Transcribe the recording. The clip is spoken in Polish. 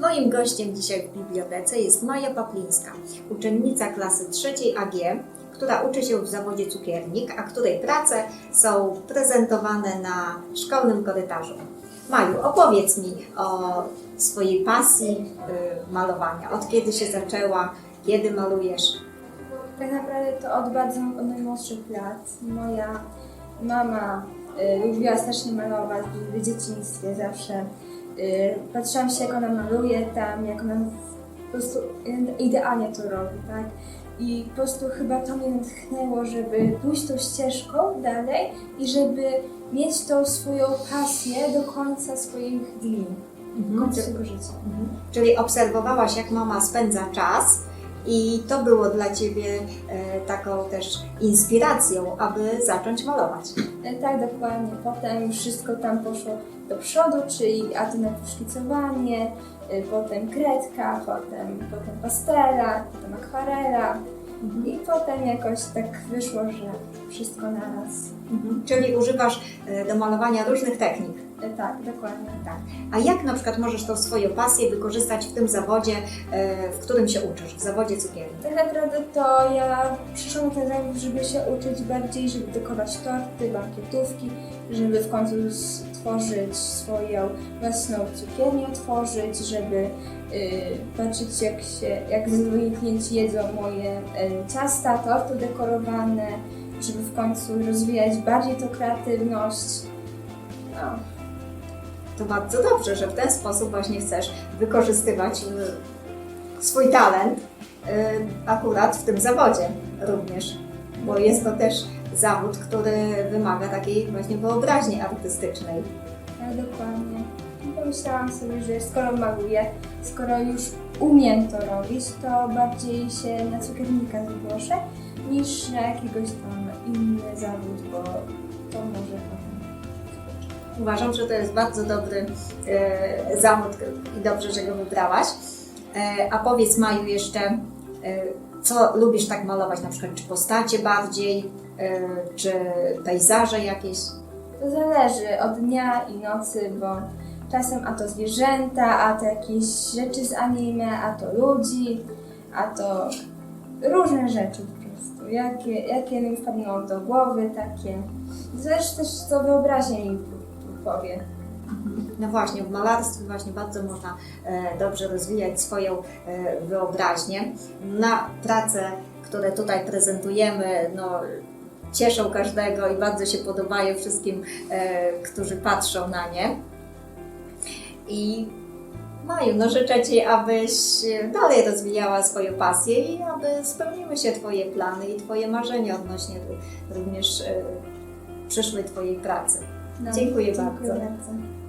Moim gościem dzisiaj w bibliotece jest Maja Paplińska, uczennica klasy trzeciej AG, która uczy się w zawodzie cukiernik, a której prace są prezentowane na szkolnym korytarzu. Maju, opowiedz mi o swojej pasji y, malowania. Od kiedy się zaczęła? Kiedy malujesz? Tak naprawdę to od bardzo od najmłodszych lat. Moja mama y, lubiła strasznie malować w dzieciństwie zawsze. Y, patrzyłam się, jak ona maluje tam, jak ona po prostu idealnie to robi, tak? I po prostu chyba to mnie natchnęło, żeby pójść tą ścieżką dalej i żeby mieć tą swoją pasję do końca swoich dni, do końca swojego życia. Czyli obserwowałaś, jak mama spędza czas i to było dla Ciebie e, taką też inspiracją, aby zacząć malować. E, Tak, dokładnie. Potem wszystko tam poszło do przodu, czyli atunek szkicowanie, y, potem kredka, potem, potem pastela, potem akwarela. I potem jakoś tak wyszło, że wszystko naraz. Czyli używasz e, do malowania różnych technik. E, Tak, dokładnie. Tak. A jak na przykład możesz tą swoją pasję wykorzystać w tym zawodzie, e, w którym się uczysz, w zawodzie cukierni? Tak naprawdę to ja przyszłam ten zawód, żeby się uczyć bardziej, żeby dekować torty, bankietówki, żeby w końcu stworzyć swoją własną cukiernię, otworzyć, żeby y, patrzeć jak się, jak zadowoleni klienci jedzą moje y, ciasta, torty dekorowane, żeby w końcu rozwijać bardziej tą kreatywność. No. To bardzo dobrze, że w ten sposób właśnie chcesz wykorzystywać e, swój talent e, akurat w tym zawodzie również, bo jest to też zawód, który wymaga takiej właśnie wyobraźni artystycznej. Tak, dokładnie. Pomyślałam sobie, że skoro maluję, skoro już umiem to robić, to bardziej się na cukiernika zgłoszę niż na jakiegoś tam inny zawód, bo to może. Uważam, że to jest bardzo dobry e, zawód i dobrze, że go wybrałaś. E, a powiedz Maju jeszcze, e, co lubisz tak malować, na przykład czy postacie bardziej, e, czy pejzaże jakieś? To zależy od dnia i nocy, bo czasem a to zwierzęta, a to jakieś rzeczy z anime, a to ludzi, a to różne rzeczy po prostu. Jakie, jakie mi wpadną do głowy, takie. Zależy też co wyobraźnia mi powie. No właśnie, w malarstwie właśnie bardzo można e, dobrze rozwijać swoją e, wyobraźnię. Na prace, które tutaj prezentujemy, no, cieszą każdego i bardzo się podobają wszystkim, e, którzy patrzą na nie. I Maju, no życzę Ci, abyś dalej rozwijała swoją pasję i aby spełniły się Twoje plany i Twoje marzenia odnośnie również przyszłej Twojej pracy. No, Dziękuję dziękuję bardzo. bardzo.